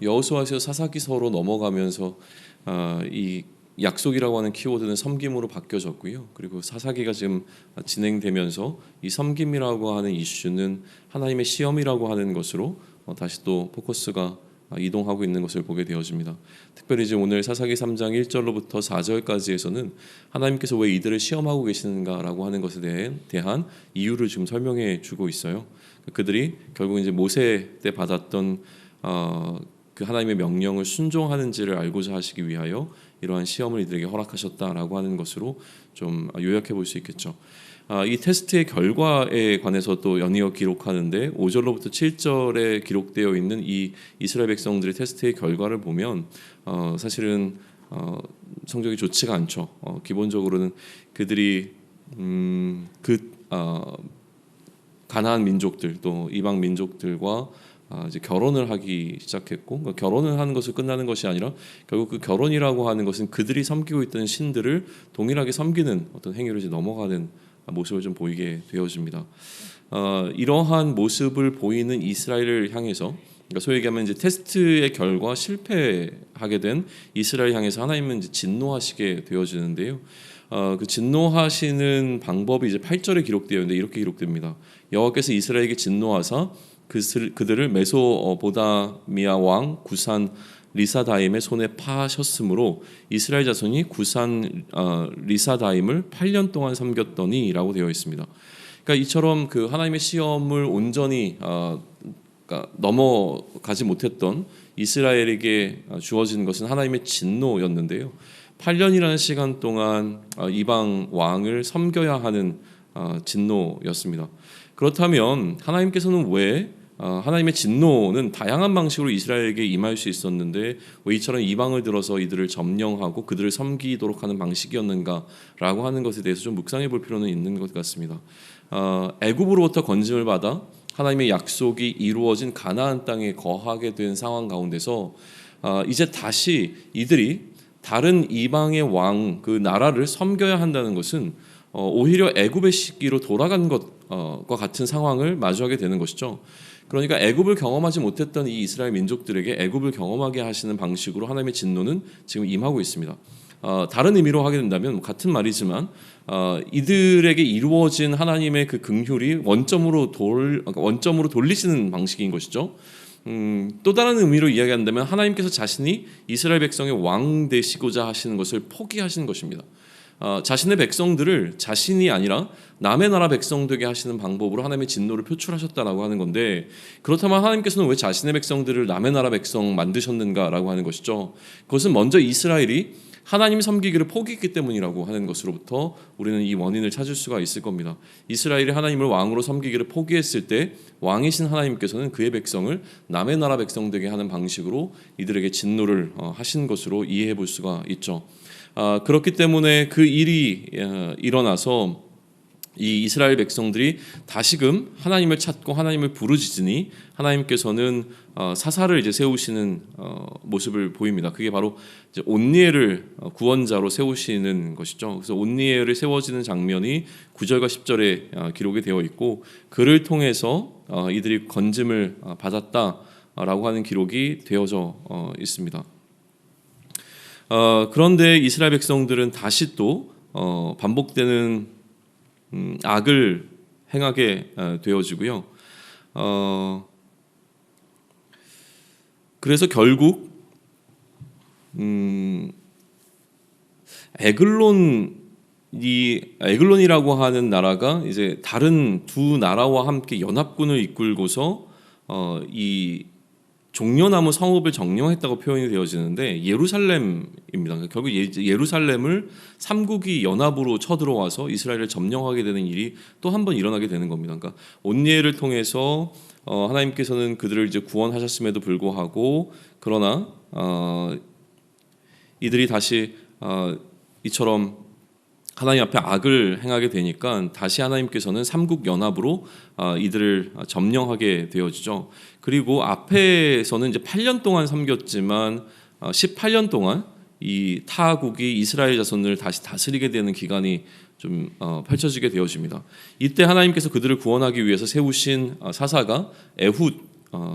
여호수아에서 사사기서로 넘어가면서 아, 이 약속이라고 하는 키워드는 섬김으로 바뀌어졌고요. 그리고 사사기가 지금 진행되면서 이 섬김이라고 하는 이슈는 하나님의 시험이라고 하는 것으로 어, 다시 또 포커스가 아, 이동하고 있는 것을 보게 되어집니다. 특별히 지금 오늘 사사기 3장 1절로부터 4절까지에서는 하나님께서 왜 이들을 시험하고 계시는가라고 하는 것에 대한 이유를 지금 설명해 주고 있어요. 그들이 결국 이제 모세 때 받았던 어, 그 하나님의 명령을 순종하는지를 알고자 하시기 위하여 이러한 시험을 이들에게 허락하셨다라고 하는 것으로 좀 요약해 볼 수 있겠죠. 아, 이 테스트의 결과에 관해서 또 연이어 기록하는데 5절로부터 7절에 기록되어 있는 이 이스라엘 백성들의 테스트의 결과를 보면 어, 사실은 어, 성적이 좋지가 않죠. 어, 기본적으로는 그들이 음, 그 어, 가나안 민족들 또 이방 민족들과 아, 이제 결혼을 하기 시작했고 그러니까 결혼을 하는 것을 끝나는 것이 아니라 결국 그 결혼이라고 하는 것은 그들이 섬기고 있던 신들을 동일하게 섬기는 어떤 행위로 이제 넘어가는 모습을 좀 보이게 되어집니다. 어, 이러한 모습을 보이는 이스라엘을 향해서 그러니까 소위 얘기하면 이제 테스트의 결과 실패하게 된 이스라엘 향해서 하나님은 이제 진노하시게 되어지는데요. 어, 그 진노하시는 방법이 이제 8절에 기록되어 있는데 이렇게 기록됩니다. 여호와께서 이스라엘에게 진노하사 그들, 그들을 메소보다미아 왕 구산 리사다임의 손에 파하셨으므로 이스라엘 자손이 구산 어, 리사다임을 8년 동안 섬겼더니라고 되어 있습니다. 그러니까 이처럼 그 하나님의 시험을 온전히 어, 그러니까 넘어가지 못했던 이스라엘에게 주어진 것은 하나님의 진노였는데요. 8년이라는 시간 동안 어, 이방 왕을 섬겨야 하는 어, 진노였습니다. 그렇다면 하나님께서는 왜 어, 하나님의 진노는 다양한 방식으로 이스라엘에게 임할 수 있었는데 왜 이처럼 이방을 들어서 이들을 점령하고 그들을 섬기도록 하는 방식이었는가라고 하는 것에 대해서 좀 묵상해 볼 필요는 있는 것 같습니다. 어, 애굽으로부터 건짐을 받아 하나님의 약속이 이루어진 가나안 땅에 거하게 된 상황 가운데서 어, 이제 다시 이들이 다른 이방의 왕 그 나라를 섬겨야 한다는 것은 어, 오히려 애굽의 시기로 돌아간 것과 같은 상황을 마주하게 되는 것이죠. 그러니까 애굽을 경험하지 못했던 이 이스라엘 민족들에게 애굽을 경험하게 하시는 방식으로 하나님의 진노는 지금 임하고 있습니다. 어, 다른 의미로 하게 된다면 같은 말이지만 어, 이들에게 이루어진 하나님의 그 긍휼이 원점으로 돌 원점으로 돌리시는 방식인 것이죠. 음, 또 다른 의미로 이야기한다면 하나님께서 자신이 이스라엘 백성의 왕 되시고자 하시는 것을 포기하시는 것입니다. 어, 자신의 백성들을 자신이 아니라 남의 나라 백성 되게 하시는 방법으로 하나님의 진노를 표출하셨다라고 하는 건데 그렇다면 하나님께서는 왜 자신의 백성들을 남의 나라 백성 만드셨는가라고 하는 것이죠. 그것은 먼저 이스라엘이 하나님 섬기기를 포기했기 때문이라고 하는 것으로부터 우리는 이 원인을 찾을 수가 있을 겁니다. 이스라엘이 하나님을 왕으로 섬기기를 포기했을 때 왕이신 하나님께서는 그의 백성을 남의 나라 백성 되게 하는 방식으로 이들에게 진노를 어, 하신 것으로 이해해 볼 수가 있죠. 아, 그렇기 때문에 그 일이 어, 일어나서 이 이스라엘 백성들이 다시금 하나님을 찾고 하나님을 부르짖으니 하나님께서는 어, 사사를 이제 세우시는 어, 모습을 보입니다. 그게 바로 온니엘을 구원자로 세우시는 것이죠. 그래서 온니엘을 세워지는 장면이 9절과 10절에 기록이 되어 있고 그를 통해서 이들이 건짐을 받았다라고 하는 기록이 되어져 있습니다. 어, 그런데 이스라엘 백성들은 다시 또 어, 반복되는 음, 악을 행하게 어, 되어지고요. 어, 그래서 결국 음, 에글론 이 에글론이라고 하는 나라가 이제 다른 두 나라와 함께 연합군을 이끌고서 어, 이 종려나무 성읍을 정령했다고 표현이 되어지는데 예루살렘입니다. 그러니까 결국 예, 루살렘을 삼국이 연합으로 쳐들어와서 이스라엘을 점령하게 되는 일이 또 한 번 일어나게 되는 겁니다. 그러니까 온니엘을 통해서 어, 하나님께서는 그들을 이제 구원하셨음에도 불구하고 그러나 어, 이들이 다시 어, 이처럼 하나님 앞에 악을 행하게 되니까 다시 하나님께서는 삼국 연합으로 아, 이들을 점령하게 되어지죠. 그리고 앞에서는 이제 8년 동안 섬겼지만 18년 아, 동안 이 타국이 이스라엘 자손을 다시 다스리게 되는 기간이 좀 어, 펼쳐지게 되어집니다. 이때 하나님께서 그들을 구원하기 위해서 세우신 어, 사사가 에훗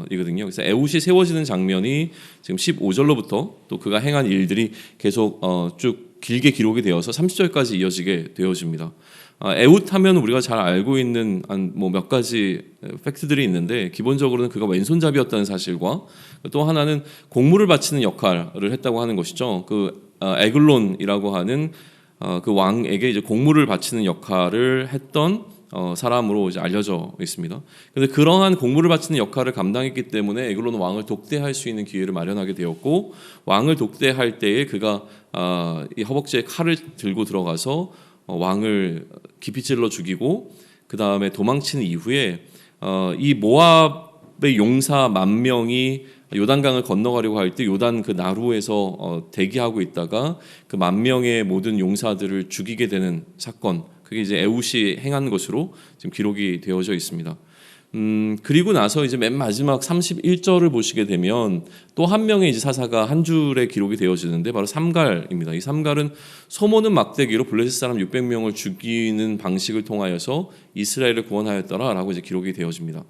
이거든요. 그래서 에웃이 세워지는 장면이 지금 15절로부터 또 그가 행한 일들이 계속 어, 쭉 길게 기록이 되어서 30절까지 이어지게 되어집니다. 아, 에웃 하면 우리가 잘 알고 있는 뭐몇 가지 팩트들이 있는데 기본적으로는 그가 왼손잡이였다는 사실과 또 하나는 공물을 바치는 역할을 했다고 하는 것이죠. 그 어, 에글론이라고 하는 어, 그 왕에게 이제 공물을 바치는 역할을 했던 어, 사람으로 이제 알려져 있습니다. 그런데 그러한 공물을 바치는 역할을 감당했기 때문에 에글론 왕을 독대할 수 있는 기회를 마련하게 되었고 왕을 독대할 때에 그가 어, 이 허벅지에 칼을 들고 들어가서 어, 왕을 깊이 찔러 죽이고 그 다음에 도망치는 이후에 어, 이 모압의 용사 만 명이 요단강을 건너가려고 할 때 요단 그 나루에서 어, 대기하고 있다가 그 만 명의 모든 용사들을 죽이게 되는 사건 그게 이제 에웃이 행한 것으로 지금 기록이 되어져 있습니다. 음, 그리고 나서 이제 맨 마지막 31절을 보시게 되면 또 한 명의 이제 사사가 한 줄에 기록이 되어지는데 바로 삼갈입니다. 이 삼갈은 소모는 막대기로 블레셋 사람 600명을 죽이는 방식을 통하여서 이스라엘을 구원하였더라라고 이제 기록이 되어집니다.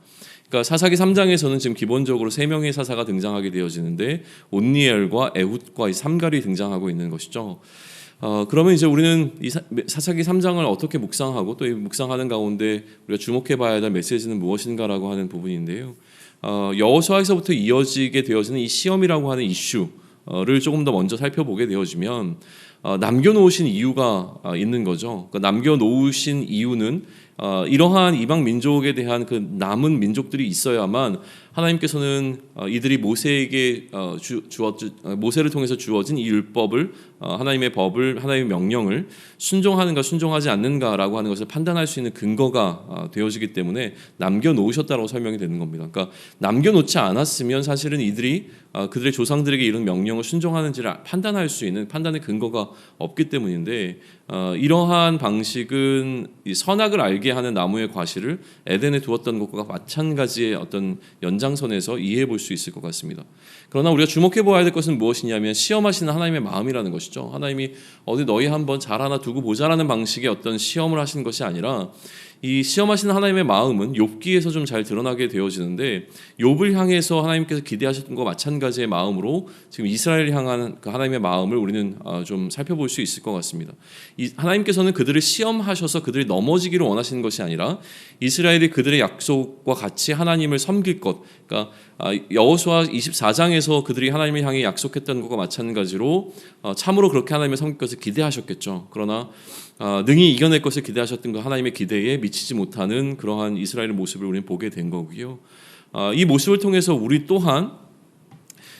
그러니까 사사기 3장에서는 지금 기본적으로 세 명의 사사가 등장하게 되어지는데 온니엘과 에훗과 이 삼갈이 등장하고 있는 것이죠. 어, 그러면 이제 우리는 이 사, 사사기 3장을 어떻게 묵상하고 또 이 묵상하는 가운데 우리가 주목해 봐야 될 메시지는 무엇인가라고 하는 부분인데요. 어, 여호수아에서부터 이어지게 되어지는 이 시험이라고 하는 이슈를 조금 더 먼저 살펴보게 되어지면 어, 남겨놓으신 이유가 어, 있는 거죠. 그러니까 남겨놓으신 이유는 어, 이러한 이방 민족에 대한 그 남은 민족들이 있어야만 하나님께서는 어, 이들이 모세에게 어, 주, 주었 모세를 통해서 주어진 이 율법을 하나님의 법을 하나님의 명령을 순종하는가 순종하지 않는가라고 하는 것을 판단할 수 있는 근거가 되어지기 때문에 남겨 놓으셨다고 설명이 되는 겁니다. 그러니까 남겨 놓지 않았으면 사실은 이들이 그들의 조상들에게 이런 명령을 순종하는지를 판단할 수 있는 판단의 근거가 없기 때문인데 이러한 방식은 선악을 알게 하는 나무의 과실을 에덴에 두었던 것과 마찬가지의 어떤 연장 연장선에서 이해해 볼 수 있을 것 같습니다. 그러나 우리가 주목해 보아야 될 것은 무엇이냐면 시험하시는 하나님의 마음이라는 것이죠. 하나님이 어디 너희 한번 잘 하나 두고 보자라는 방식의 어떤 시험을 하시는 것이 아니라 이 시험하시는 하나님의 마음은 욥기에서 좀 잘 드러나게 되어지는데 욥을 향해서 하나님께서 기대하셨던 것과 마찬가지의 마음으로 지금 이스라엘을 향한 그 하나님의 마음을 우리는 아, 좀 살펴볼 수 있을 것 같습니다. 하나님께서는 그들을 시험하셔서 그들이 넘어지기를 원하시는 것이 아니라 이스라엘이 그들의 약속과 같이 하나님을 섬길 것, 그러니까 아, 여호수아 24장에서 그들이 하나님을 향해 약속했던 것과 마찬가지로 어, 참으로 그렇게 하나님을 섬길 것을 기대하셨겠죠. 그러나 아, 능히 이겨낼 것을 기대하셨던 그 하나님의 기대에 미치지 못하는 그러한 이스라엘의 모습을 우리는 보게 된 거고요. 아, 이 모습을 통해서 우리 또한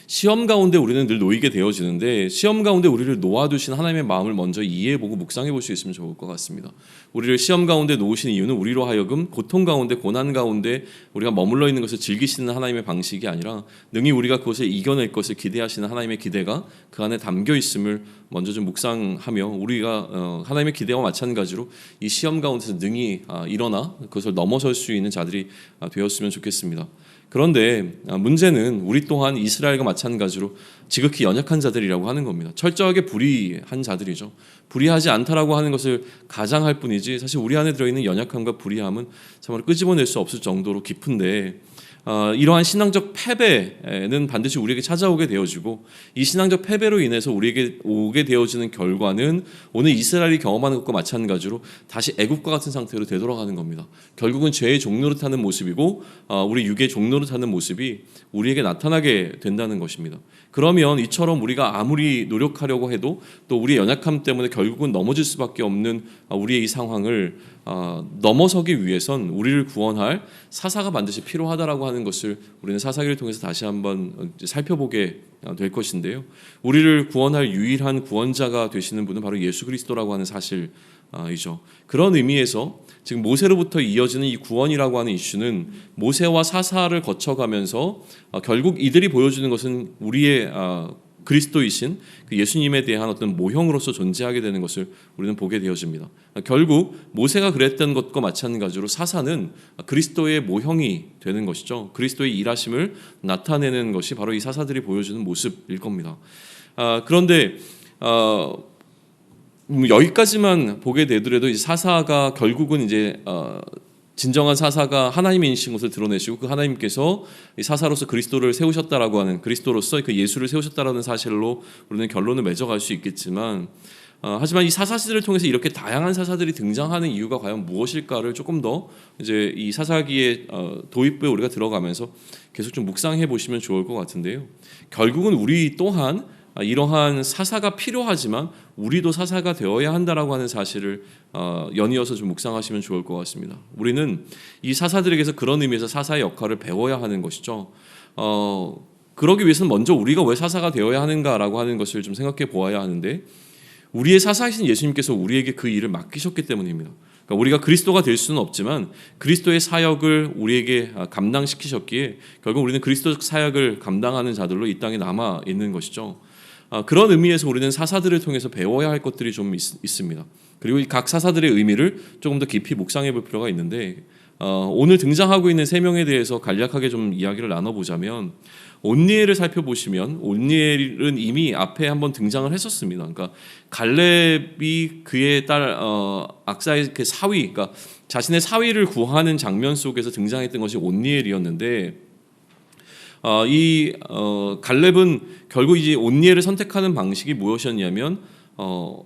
시험 가운데 우리는 늘 놓이게 되어지는데 시험 가운데 우리를 놓아두신 하나님의 마음을 먼저 이해해보고 묵상해 볼 수 있으면 좋을 것 같습니다. 우리를 시험 가운데 놓으신 이유는 우리로 하여금 고통 가운데 고난 가운데 우리가 머물러 있는 것을 즐기시는 하나님의 방식이 아니라 능히 우리가 그것을 이겨낼 것을 기대하시는 하나님의 기대가 그 안에 담겨 있음을 먼저 좀 묵상하며 우리가 어, 하나님의 기대와 마찬가지로 이 시험 가운데서 능히 아, 일어나 그것을 넘어설 수 있는 자들이 아, 되었으면 좋겠습니다. 그런데 아, 문제는 우리 또한 이스라엘과 마찬가지로 지극히 연약한 자들이라고 하는 겁니다. 철저하게 불의한 자들이죠. 불의하지 않다라고 하는 것을 가장할 뿐이지 사실 우리 안에 들어있는 연약함과 불의함은 정말 끄집어낼 수 없을 정도로 깊은데 어, 이러한 신앙적 패배는 반드시 우리에게 찾아오게 되어지고 이 신앙적 패배로 인해서 우리에게 오게 되어지는 결과는 오늘 이스라엘이 경험하는 것과 마찬가지로 다시 애국과 같은 상태로 되돌아가는 겁니다. 결국은 죄의 종노릇하는 모습이고 어, 우리 육의 종노릇하는 모습이 우리에게 나타나게 된다는 것입니다. 그러면 이처럼 우리가 아무리 노력하려고 해도 또 우리의 연약함 때문에 결국은 넘어질 수밖에 없는 어, 우리의 이 상황을 어, 넘어서기 위해선 우리를 구원할 사사가 반드시 필요하다라고 하는 것을 우리는 사사기를 통해서 다시 한번 살펴보게 될 것인데요. 우리를 구원할 유일한 구원자가 되시는 분은 바로 예수 그리스도라고 하는 사실이죠. 그런 의미에서 지금 모세로부터 이어지는 이 구원이라고 하는 이슈는 모세와 사사를 거쳐가면서 어, 결국 이들이 보여주는 것은 우리의 어, 그리스도이신 그 예수님에 대한 어떤 모형으로서 존재하게 되는 것을 우리는 보게 되어집니다. 결국 모세가 그랬던 것과 마찬가지로 사사는 그리스도의 모형이 되는 것이죠. 그리스도의 일하심을 나타내는 것이 바로 이 사사들이 보여주는 모습일 겁니다. 아, 그런데 어, 여기까지만 보게 되더라도 사사가 결국은 이제 어, 진정한 사사가 하나님이신 것을 드러내시고 그 하나님께서 이 사사로서 그리스도를 세우셨다라고 하는 그리스도로서 그 예수를 세우셨다라는 사실로 우리는 결론을 맺어갈 수 있겠지만 어, 하지만 이 사사시대를 통해서 이렇게 다양한 사사들이 등장하는 이유가 과연 무엇일까를 조금 더 이제 이 사사기의 어, 도입부에 우리가 들어가면서 계속 좀 묵상해 보시면 좋을 것 같은데요. 결국은 우리 또한 아, 이러한 사사가 필요하지만 우리도 사사가 되어야 한다라고 하는 사실을 어, 연이어서 좀 묵상하시면 좋을 것 같습니다. 우리는 이 사사들에게서 그런 의미에서 사사의 역할을 배워야 하는 것이죠. 어, 그러기 위해서는 먼저 우리가 왜 사사가 되어야 하는가라고 하는 것을 좀 생각해 보아야 하는데 우리의 사사이신 예수님께서 우리에게 그 일을 맡기셨기 때문입니다. 그러니까 우리가 그리스도가 될 수는 없지만 그리스도의 사역을 우리에게 아, 감당시키셨기에 결국 우리는 그리스도 사역을 감당하는 자들로 이 땅에 남아 있는 것이죠. 아, 그런 의미에서 우리는 사사들을 통해서 배워야 할 것들이 좀 있, 습니다 그리고 이각 사사들의 의미를 조금 더 깊이 묵상해 볼 필요가 있는데 어, 오늘 등장하고 있는 세 명에 대해서 간략하게 좀 이야기를 나눠보자면 온니엘을 살펴보시면 온니엘은 이미 앞에 한번 등장을 했었습니다. 그러니까 갈렙이 그의 딸 어, 악사의 그 사위, 그러니까 자신의 사위를 구하는 장면 속에서 등장했던 것이 온니엘이었는데 어, 이 어, 갈렙은 결국 이제 온니엘을 선택하는 방식이 무엇이었냐면 어,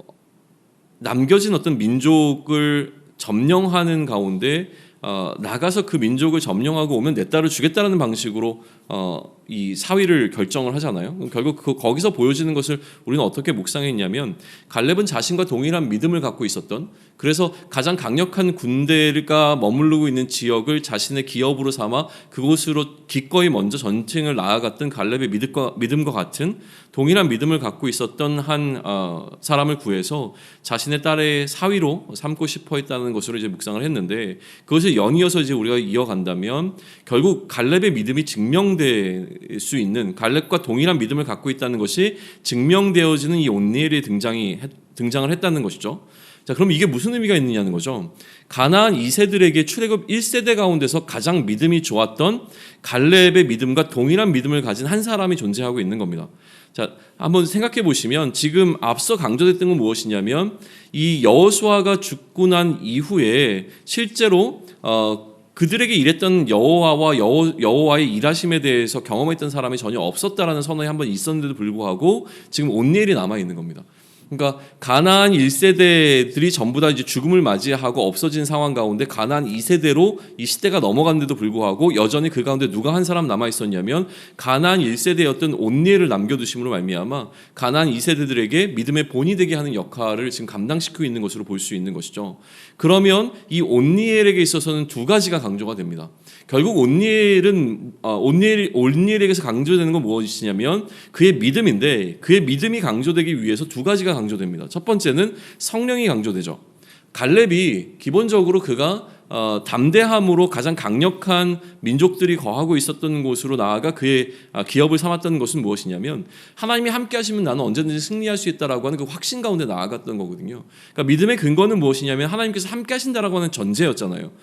남겨진 어떤 민족을 점령하는 가운데 어, 나가서 그 민족을 점령하고 오면 내 딸을 주겠다라는 방식으로 어, 이 사위를 결정을 하잖아요. 결국 그 거기서 보여지는 것을 우리는 어떻게 묵상했냐면 갈렙은 자신과 동일한 믿음을 갖고 있었던 그래서 가장 강력한 군대가 머무르고 있는 지역을 자신의 기업으로 삼아 그곳으로 기꺼이 먼저 전쟁을 나아갔던 갈렙의 믿음과, 믿음과 같은 동일한 믿음을 갖고 있었던 한 어, 사람을 구해서 자신의 딸의 사위로 삼고 싶어 했다는 것으로 이제 묵상을 했는데 그것을 연이어서 이제 우리가 이어간다면 결국 갈렙의 믿음이 증명될 수 있는 갈렙과 동일한 믿음을 갖고 있다는 것이 증명되어지는 이 온니엘의 등장이 등장을 했다는 것이죠. 자, 그럼 이게 무슨 의미가 있느냐는 거죠. 가나안 2세들에게 출애굽 1세대 가운데서 가장 믿음이 좋았던 갈렙의 믿음과 동일한 믿음을 가진 한 사람이 존재하고 있는 겁니다. 자, 한번 생각해 보시면 지금 앞서 강조됐던 건 무엇이냐면 이 여호수아가 죽고 난 이후에 실제로 어 그들에게 일했던 여호와와 여호, 여호와의 일하심에 대해서 경험했던 사람이 전혀 없었다라는 선언이 한번 있었는데도 불구하고 지금 온니엘이 남아 있는 겁니다. 그러니까 가나안 1세대들이 전부 다 이제 죽음을 맞이하고 없어진 상황 가운데 가나안 2세대로 이 시대가 넘어갔는데도 불구하고 여전히 그 가운데 누가 한 사람 남아 있었냐면 가나안 1세대였던 온니엘을 남겨 두심으로 말미암아 가나안 2세대들에게 믿음의 본이 되게 하는 역할을 지금 감당시키고 있는 것으로 볼 수 있는 것이죠. 그러면 이 온니엘에게 있어서는 두 가지가 강조가 됩니다. 결국 온니엘은 어, 온니엘 온니엘에게서 강조되는 건 무엇이냐면 그의 믿음인데 그의 믿음이 강조되기 위해서 두 가지가 강조됩니다. 첫 번째는 성령이 강조되죠. 갈렙이 기본적으로 그가 어, 담대함으로 가장 강력한 민족들이 거하고 있었던 곳으로 나아가 그의 아, 기업을 삼았던 것은 무엇이냐면 하나님이 함께 하시면 나는 언제든지 승리할 수 있다라고 하는 그 확신 가운데 나아갔던 거거든요. 그러니까 믿음의 근거는 무엇이냐면 하나님께서 함께 하신다라고 하는 전제였잖아요.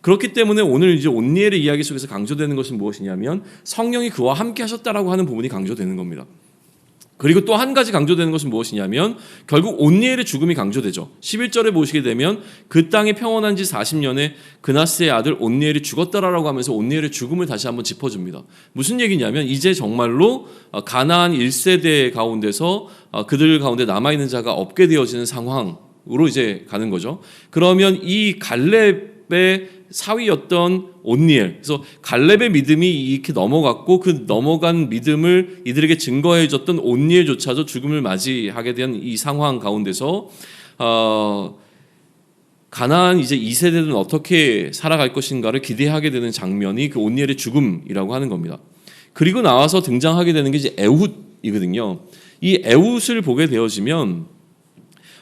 그렇기 때문에 오늘 이제 온니엘의 이야기 속에서 강조되는 것은 무엇이냐면 성령이 그와 함께 하셨다라고 하는 부분이 강조되는 겁니다. 그리고 또 한 가지 강조되는 것은 무엇이냐면 결국 온니엘의 죽음이 강조되죠. 11절에 보시게 되면 그 땅에 평온한 지 40년에 그나스의 아들 온니엘이 죽었다라고 하면서 온니엘의 죽음을 다시 한번 짚어줍니다. 무슨 얘기냐면 이제 정말로 어, 가나안 1세대 가운데서 어, 그들 가운데 남아있는 자가 없게 되어지는 상황으로 이제 가는 거죠. 그러면 이 갈렙의 사위였던 온니엘. 그래서 갈렙의 믿음이 이렇게 넘어갔고 그 넘어간 믿음을 이들에게 증거해 줬던 온니엘조차도 죽음을 맞이하게 된 이 상황 가운데서 어 가나안 이제 2세대는 어떻게 살아갈 것인가를 기대하게 되는 장면이 그 온니엘의 죽음이라고 하는 겁니다. 그리고 나와서 등장하게 되는 게 이제 에훗이거든요. 이 에훗을 보게 되어지면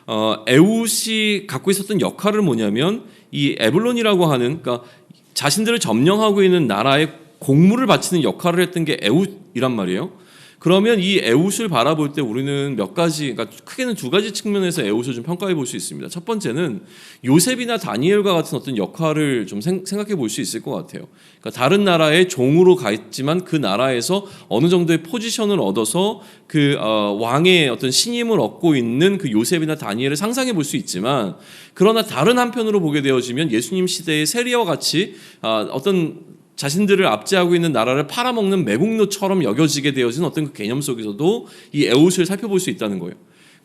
어, 에훗이 갖고 있었던 역할은 뭐냐면 이 에블론이라고 하는 그러니까 자신들을 점령하고 있는 나라에 공물을 바치는 역할을 했던 게 에훗이란 말이에요. 그러면 이 에웃을 바라볼 때 우리는 몇 가지, 그러니까 크게는 두 가지 측면에서 에웃을 좀 평가해 볼 수 있습니다. 첫 번째는 요셉이나 다니엘과 같은 어떤 역할을 좀 생, 각해 볼 수 있을 것 같아요. 그러니까 다른 나라의 종으로 가 있지만 그 나라에서 어느 정도의 포지션을 얻어서 그 어, 왕의 어떤 신임을 얻고 있는 그 요셉이나 다니엘을 상상해 볼 수 있지만 그러나 다른 한편으로 보게 되어지면 예수님 시대의 세리와 같이 어, 어떤 자신들을 압제하고 있는 나라를 팔아먹는 매국노처럼 여겨지게 되어진 어떤 그 개념 속에서도 이 에웃을 살펴볼 수 있다는 거예요.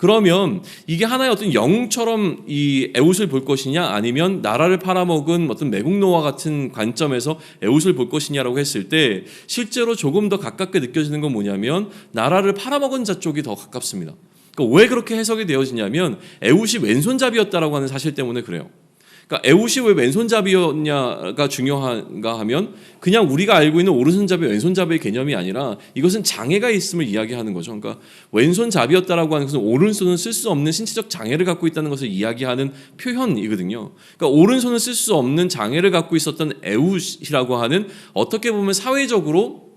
그러면 이게 하나의 어떤 영웅처럼 이 에웃을 볼 것이냐 아니면 나라를 팔아먹은 어떤 매국노와 같은 관점에서 에웃을 볼 것이냐라고 했을 때 실제로 조금 더 가깝게 느껴지는 건 뭐냐면 나라를 팔아먹은 자 쪽이 더 가깝습니다. 그러니까 왜 그렇게 해석이 되어지냐면 에웃이 왼손잡이였다라고 하는 사실 때문에 그래요. 그러니까 에웃이 왜 왼손잡이였냐가 중요한가 하면 그냥 우리가 알고 있는 오른손잡이 왼손잡이의 개념이 아니라 이것은 장애가 있음을 이야기하는 거죠. 그러니까 왼손잡이였다라고 하는 것은 오른손은 쓸 수 없는 신체적 장애를 갖고 있다는 것을 이야기하는 표현이거든요. 그러니까 오른손을 쓸수 없는 장애를 갖고 있었던 에웃이라고 하는 어떻게 보면 사회적으로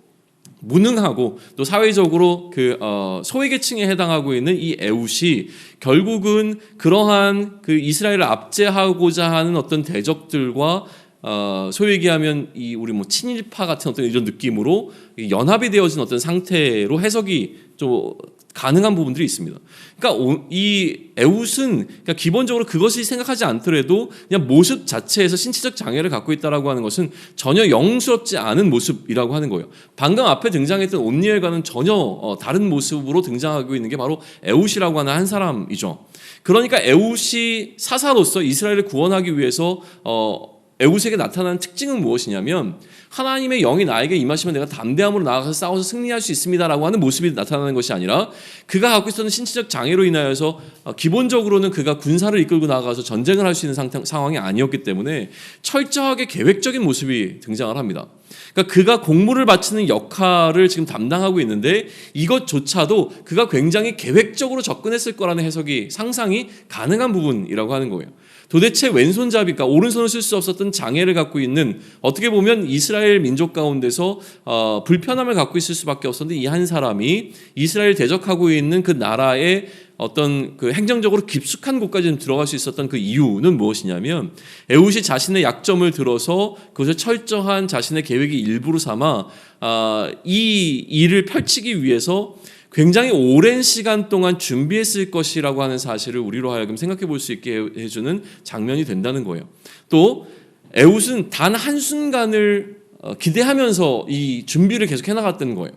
무능하고 또 사회적으로 그 어, 소외계층에 해당하고 있는 이 에웃이 결국은 그러한 그 이스라엘을 압제하고자 하는 어떤 대적들과 어, 소위 얘기하면 이 우리 뭐 친일파 같은 어떤 이런 느낌으로 연합이 되어진 어떤 상태로 해석이 좀 가능한 부분들이 있습니다. 그러니까 이 에웃은 그러니까 기본적으로 그것이 생각하지 않더라도 그냥 모습 자체에서 신체적 장애를 갖고 있다라고 하는 것은 전혀 영스럽지 않은 모습이라고 하는 거예요. 방금 앞에 등장했던 온니엘과는 전혀 어, 다른 모습으로 등장하고 있는 게 바로 에웃이라고 하는 한 사람이죠. 그러니까 에웃이 사사로서 이스라엘을 구원하기 위해서 어, 에웃에게 나타나는 특징은 무엇이냐면 하나님의 영이 나에게 임하시면 내가 담대함으로 나아가서 싸워서 승리할 수 있습니다라고 하는 모습이 나타나는 것이 아니라 그가 갖고 있었던 신체적 장애로 인하여서 어, 기본적으로는 그가 군사를 이끌고 나가서 전쟁을 할 수 있는 상태, 상황이 아니었기 때문에 철저하게 계획적인 모습이 등장을 합니다. 그러니까 그가 공무를 바치는 역할을 지금 담당하고 있는데 이것조차도 그가 굉장히 계획적으로 접근했을 거라는 해석이 상상이 가능한 부분이라고 하는 거예요. 도대체 왼손잡이가 오른손을 쓸 수 없었던 장애를 갖고 있는 어떻게 보면 이스라엘 민족 가운데서 어, 불편함을 갖고 있을 수밖에 없었는데 이 한 사람이 이스라엘 대적하고 있는 그 나라의 어떤 그 행정적으로 깊숙한 곳까지 들어갈 수 있었던 그 이유는 무엇이냐면 에웃이 자신의 약점을 들어서 그것을 철저한 자신의 계획의 일부로 삼아 아, 이 일을 펼치기 위해서 굉장히 오랜 시간 동안 준비했을 것이라고 하는 사실을 우리로 하여금 생각해 볼 수 있게 해주는 장면이 된다는 거예요. 또 에웃은 단 한순간을 어, 기대하면서 이 준비를 계속 해나갔던 거예요.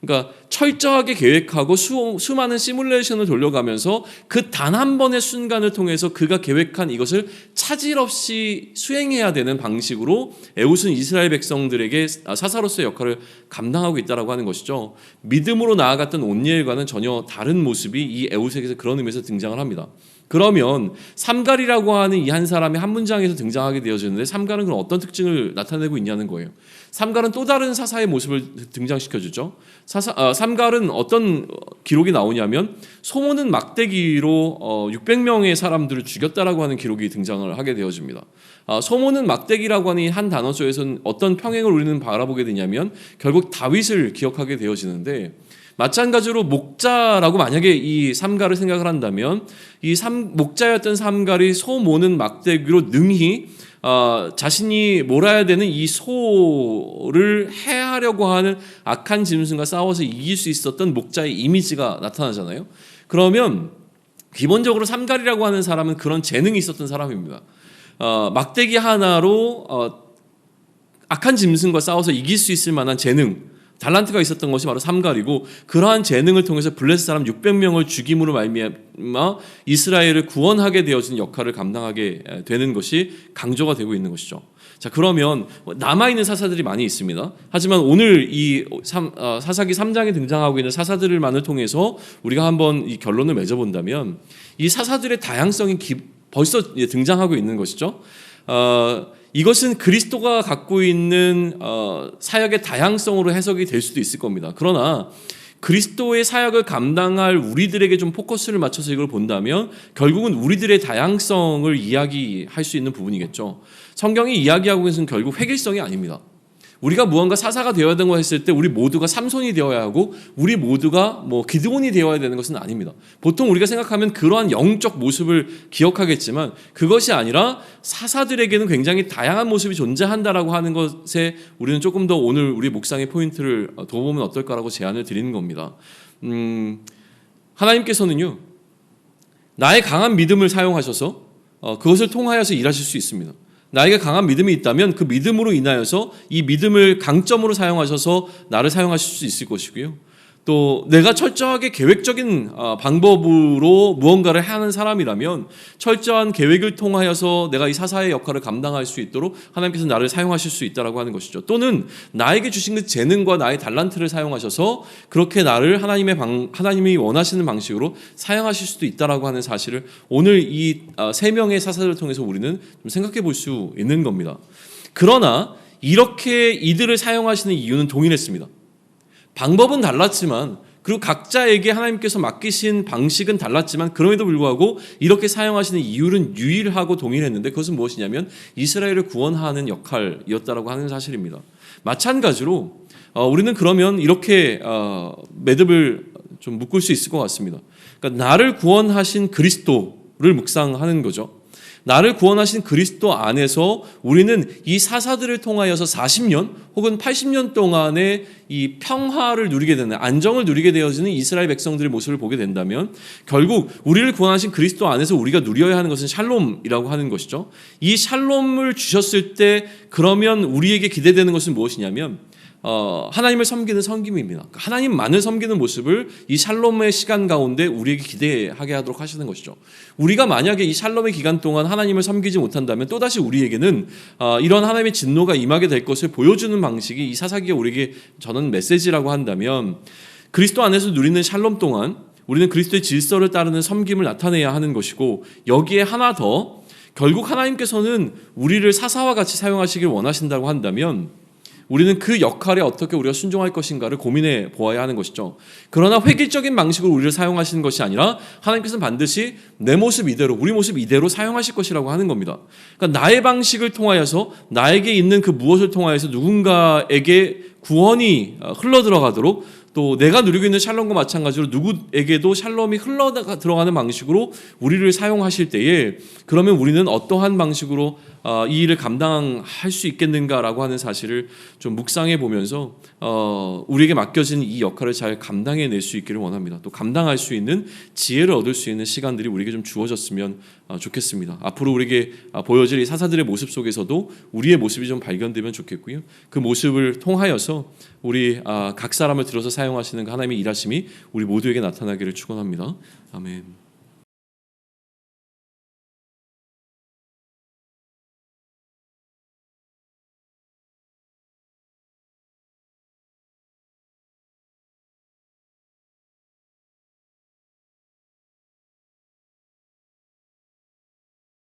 그러니까 철저하게 계획하고 수, 수많은 시뮬레이션을 돌려가면서 그 단 한 번의 순간을 통해서 그가 계획한 이것을 차질 없이 수행해야 되는 방식으로 에웃은 이스라엘 백성들에게 사사로서의 역할을 감당하고 있다라고 하는 것이죠. 믿음으로 나아갔던 온니엘과는 전혀 다른 모습이 이 에웃에게서 그런 의미에서 등장을 합니다. 그러면 삼갈이라고 하는 이 한 사람이 한 문장에서 등장하게 되어지는데 삼갈은 그럼 어떤 특징을 나타내고 있냐는 거예요. 삼갈은 또 다른 사사의 모습을 등장시켜 주죠. 사사 어, 삼갈은 어떤 기록이 나오냐면 소모는 막대기로 어, 600명의 사람들을 죽였다라고 하는 기록이 등장을 하게 되어집니다. 어, 소모는 막대기라고 하는 한 단어 속에서는 어떤 평행을 우리는 바라보게 되냐면 결국 다윗을 기억하게 되어지는데 마찬가지로 목자라고 만약에 이 삼가를 생각을 한다면 이 삼, 목자였던 삼갈이 소 모는 막대기로 능히 어, 자신이 몰아야 되는 이 소를 해하려고 하는 악한 짐승과 싸워서 이길 수 있었던 목자의 이미지가 나타나잖아요. 그러면 기본적으로 삼갈이라고 하는 사람은 그런 재능이 있었던 사람입니다. 어, 막대기 하나로 어, 악한 짐승과 싸워서 이길 수 있을 만한 재능, 달란트가 있었던 것이 바로 삼갈이고 그러한 재능을 통해서 블레스 사람 600명을 죽임으로 말미암아 이스라엘을 구원하게 되어진 역할을 감당하게 되는 것이 강조가 되고 있는 것이죠. 자 그러면 남아 있는 사사들이 많이 있습니다. 하지만 오늘 이 어, 사사기 3장에 등장하고 있는 사사들만을 통해서 우리가 한번 이 결론을 맺어본다면 이 사사들의 다양성이 벌써 등장하고 있는 것이죠. 어, 이것은 그리스도가 갖고 있는 어, 사역의 다양성으로 해석이 될 수도 있을 겁니다. 그러나 그리스도의 사역을 감당할 우리들에게 좀 포커스를 맞춰서 이걸 본다면 결국은 우리들의 다양성을 이야기할 수 있는 부분이겠죠. 성경이 이야기하고 있는 것은 결국 획일성이 아닙니다. 우리가 무언가 사사가 되어야 거 했을 때 우리 모두가 삼손이 되어야 하고 우리 모두가 뭐 기드온이 되어야 되는 것은 아닙니다. 보통 우리가 생각하면 그러한 영적 모습을 기억하겠지만 그것이 아니라 사사들에게는 굉장히 다양한 모습이 존재한다라고 하는 것에 우리는 조금 더 오늘 우리 묵상의 포인트를 둬보면 어떨까라고 제안을 드리는 겁니다. 음, 하나님께서는요 나의 강한 믿음을 사용하셔서 어, 그것을 통하여서 일하실 수 있습니다. 나에게 강한 믿음이 있다면 그 믿음으로 인하여서 이 믿음을 강점으로 사용하셔서 나를 사용하실 수 있을 것이고요. 또 내가 철저하게 계획적인 아, 방법으로 무언가를 하는 사람이라면 철저한 계획을 통하여서 내가 이 사사의 역할을 감당할 수 있도록 하나님께서 나를 사용하실 수 있다라고 하는 것이죠. 또는 나에게 주신 그 재능과 나의 달란트를 사용하셔서 그렇게 나를 하나님의 방, 하나님이 원하시는 방식으로 사용하실 수도 있다라고 하는 사실을 오늘 이 세 명의 사사들을 통해서 우리는 좀 생각해 볼 수 있는 겁니다. 그러나 이렇게 이들을 사용하시는 이유는 동일했습니다. 방법은 달랐지만 그리고 각자에게 하나님께서 맡기신 방식은 달랐지만 그럼에도 불구하고 이렇게 사용하시는 이유는 유일하고 동일했는데 그것은 무엇이냐면 이스라엘을 구원하는 역할이었다라고 하는 사실입니다. 마찬가지로 어, 우리는 그러면 이렇게 어, 매듭을 좀 묶을 수 있을 것 같습니다. 그러니까 나를 구원하신 그리스도를 묵상하는 거죠. 나를 구원하신 그리스도 안에서 우리는 이 사사들을 통하여서 40년 혹은 80년 동안의 이 평화를 누리게 되는 안정을 누리게 되어지는 이스라엘 백성들의 모습을 보게 된다면 결국 우리를 구원하신 그리스도 안에서 우리가 누려야 하는 것은 샬롬이라고 하는 것이죠. 이 샬롬을 주셨을 때 그러면 우리에게 기대되는 것은 무엇이냐면 어, 하나님을 섬기는 섬김입니다. 그러니까 하나님만을 섬기는 모습을 이 샬롬의 시간 가운데 우리에게 기대하게 하도록 하시는 것이죠. 우리가 만약에 이 샬롬의 기간 동안 하나님을 섬기지 못한다면 또다시 우리에게는 어, 이런 하나님의 진노가 임하게 될 것을 보여주는 방식이 이 사사기가 우리에게 저는 메시지라고 한다면 그리스도 안에서 누리는 샬롬 동안 우리는 그리스도의 질서를 따르는 섬김을 나타내야 하는 것이고 여기에 하나 더 결국 하나님께서는 우리를 사사와 같이 사용하시길 원하신다고 한다면 우리는 그 역할에 어떻게 우리가 순종할 것인가를 고민해 보아야 하는 것이죠. 그러나 획일적인 방식으로 우리를 사용하시는 것이 아니라 하나님께서는 반드시 내 모습 이대로, 우리 모습 이대로 사용하실 것이라고 하는 겁니다. 그러니까 나의 방식을 통하여서 나에게 있는 그 무엇을 통하여서 누군가에게 구원이 흘러 들어가도록 또 내가 누리고 있는 샬롬과 마찬가지로 누구에게도 샬롬이 흘러 들어가는 방식으로 우리를 사용하실 때에 그러면 우리는 어떠한 방식으로 어, 이 일을 감당할 수 있겠는가라고 하는 사실을 좀 묵상해 보면서 어, 우리에게 맡겨진 이 역할을 잘 감당해 낼 수 있기를 원합니다. 또 감당할 수 있는 지혜를 얻을 수 있는 시간들이 우리에게 좀 주어졌으면 어, 좋겠습니다. 앞으로 우리에게 보여질 이 사사들의 모습 속에서도 우리의 모습이 좀 발견되면 좋겠고요. 그 모습을 통하여서 우리 각 사람을 들어서 사용하시는 그 하나님의 일하심이 우리 모두에게 나타나기를 축원합니다. 아멘.